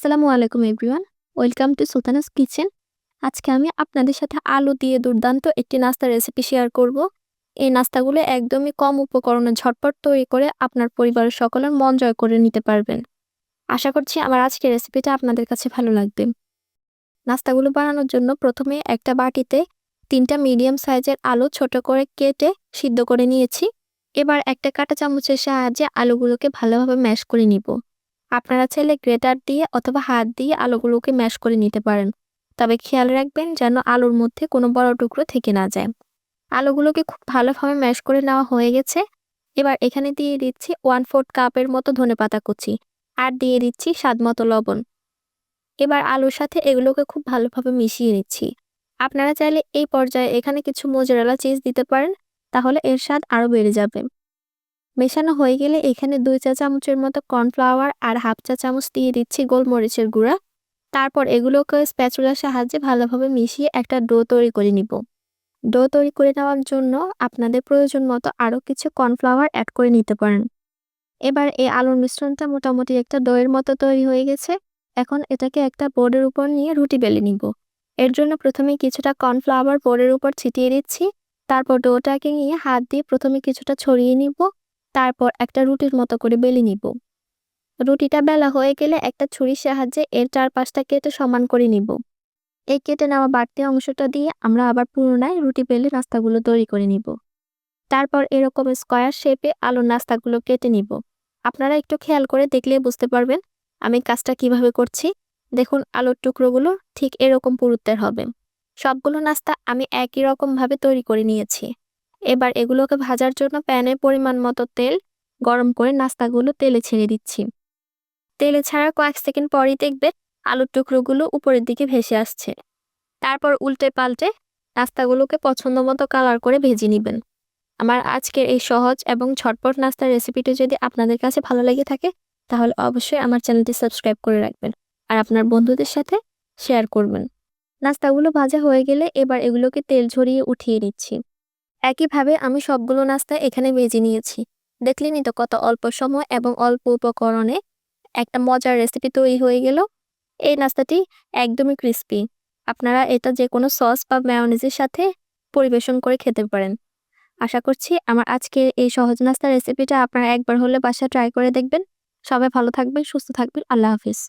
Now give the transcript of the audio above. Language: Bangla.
আসসালামু আলাইকুম everyone. Welcome to Sultana's kitchen. আজকে আমি আপনাদের সাথে আলু দিয়ে দুর্দান্ত একটি নাস্তার রেসিপি শেয়ার করব। এই নাস্তাগুলো একদমই কম উপকরণে ঝটপট তৈরি করে আপনার পরিবারের সকলের মন জয় করে নিতে পারবেন। আশা করছি আমার আজকের রেসিপিটা আপনাদের কাছে ভালো লাগবে। নাস্তাগুলো বানানোর জন্য প্রথমে একটা বাটিতে তিনটা মিডিয়াম সাইজের আলু ছোট করে কেটে সিদ্ধ করে নিয়েছি। এবার একটা কাঁটা চামচের সাহায্যে আলুগুলোকে ভালোভাবে ম্যাশ করে নিব। আপনারা চাইলে গ্রেটার দিয়ে অথবা হাত দিয়ে আলুগুলোকে ম্যাশ করে নিতে পারেন। তবে খেয়াল রাখবেন যেন আলুর মধ্যে কোনো বড় টুকরো থেকে না যায়। আলুগুলোকে খুব ভালোভাবে ম্যাশ করে নেওয়া হয়ে গেছে। এবার এখানে দিয়ে দিচ্ছি ওয়ান ফোর্থ কাপের মতো ধনে পাতা কুচি আর দিয়ে দিচ্ছি স্বাদ মতো লবণ। এবার আলুর সাথে এগুলোকে খুব ভালোভাবে মিশিয়ে নিচ্ছি। আপনারা চাইলে এই পর্যায়ে এখানে কিছু মোজারেলা চিজ দিতে পারেন, তাহলে এর স্বাদ আরও বেড়ে যাবে। মেশানো হয়ে গেলে এখানে দুই চা চামচের মতো কর্নফ্লাওয়ার আর হাফ চা চামচ দিয়ে দিচ্ছি গোলমরিচের গুঁড়া। তারপর এগুলোকে স্প্যাচুলার সাহায্যে ভালোভাবে মিশিয়ে একটা ডো তৈরি করে নিব। ডো তৈরি করে নেওয়ার জন্য আপনাদের প্রয়োজন মতো আরও কিছু কর্নফ্লাওয়ার অ্যাড করে নিতে পারেন। এবার এই আলুর মিশ্রণটা মোটামুটি একটা ডোয়ের মতো তৈরি হয়ে গেছে। এখন এটাকে একটা বোর্ডের উপর নিয়ে রুটি বেলে নিব। এর জন্য প্রথমে কিছুটা কর্নফ্লাওয়ার বোর্ডের উপর ছিটিয়ে দিচ্ছি। তারপর ডোটাকে নিয়ে হাত দিয়ে প্রথমে কিছুটা ছড়িয়ে নিব। তারপর একটা রুটির মতো করে বেলে নিব। রুটিটা বেলা হয়ে গেলে একটা ছুরির সাহায্যে এর চারপাশটা কেটে সমান করে নিব। এই কেটে নেওয়া বাড়তি অংশটা দিয়ে আমরা আবার পুনরায় রুটি বেলে নাস্তাগুলো তৈরি করে নিব। তারপর এরকম স্কোয়ার শেপে আলুর নাস্তাগুলো কেটে নিব। আপনারা একটু খেয়াল করে দেখলে বুঝতে পারবেন আমি কাজটা কীভাবে করছি। দেখুন, আলুর টুকরোগুলো ঠিক এরকম পুরুত্বের হবে। সবগুলো নাস্তা আমি একই রকমভাবে তৈরি করে নিয়েছি। এবার এগুলোকে ভাজার জন্য প্যানে পরিমাণ মতো তেল, গরম করে নাস্তাগুলো তেলে ছেড়ে দিচ্ছি। তেলে ছাড়া কয়েক সেকেন্ড পরই দেখবে আলুর টুকরোগুলো উপরের দিকে ভেসে আসছে। তারপর উল্টে পাল্টে নাস্তাগুলোকে পছন্দ মতো কালার করে ভেজে নেবেন। আমার আজকের এই সহজ এবং ঝটপট নাস্তার রেসিপিটি যদি আপনাদের কাছে ভালো লেগে থাকে, তাহলে অবশ্যই আমার চ্যানেলটি সাবস্ক্রাইব করে রাখবেন আর আপনার বন্ধুদের সাথে শেয়ার করবেন। নাস্তাগুলো ভাজা হয়ে গেলে এবার এগুলোকে তেল ঝরিয়ে উঠিয়ে নিচ্ছি। একইভাবে আমি সবগুলো নাস্তা এখানে বেজে নিয়েছি। দেখলেনই তো কত অল্প সময় এবং অল্প উপকরণে একটা মজার রেসিপি তৈরি হয়ে গেল। এই নাস্তাটি একদমই ক্রিস্পি আপনারা এটা যে কোনো সস বা ম্যায়োনিজের সাথে পরিবেশন করে খেতে পারেন। আশা করছি আমার আজকের এই সহজ নাস্তার রেসিপিটা আপনারা একবার হলে বাসা ট্রাই করে দেখবেন। সবাই ভালো থাকবেন, সুস্থ থাকবেন। আল্লাহ হাফিজ।